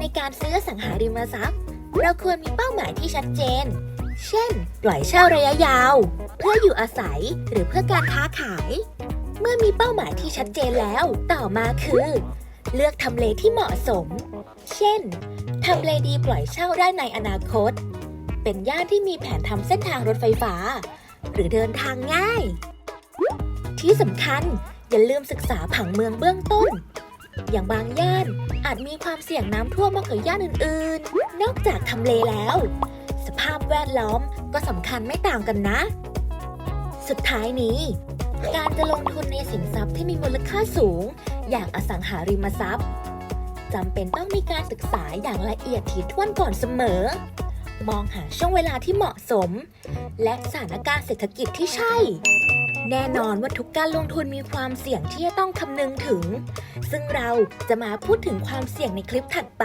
ในการซื้อสังหาริมทรัพย์ เราควรมีเป้าหมายที่ชัดเจน เช่น ปล่อยเช่าระยะยาว เพื่ออยู่อาศัยหรือเพื่อการค้าขาย เมื่อมีเป้าหมายที่ชัดเจนแล้ว ต่อมาคือ เลือกทำเลที่เหมาะสม เช่นทำเลดีปล่อยเช่าได้ในอนาคต เป็นย่านที่มีแผนทำเส้นทางรถไฟฟ้า หรือเดินทางง่าย ที่สำคัญอย่าลืมศึกษาผังเมืองเบื้องต้น อย่างบางย่านอาจมีความเสี่ยงน้ำท่วมมากกว่าย่านอื่นๆ นอกจากทำเลแล้ว สภาพแวดล้อมก็สำคัญไม่ต่างกันนะ สุดท้ายนี้ การจะลงทุนในสินทรัพย์ที่มีมูลค่าสูง อย่างอสังหาริมทรัพย์จำเป็นต้องมีการศึกษาอย่างละเอียดถี่ถ้วนก่อนเสมอ มองหาช่วงเวลาที่เหมาะสม และสถานการณ์เศรษฐกิจที่ใช่ แน่นอนว่าทุกการลงทุนมีความเสี่ยงที่จะต้องคำนึงถึง ซึ่งเราจะมาพูดถึงความเสี่ยงในคลิปถัดไป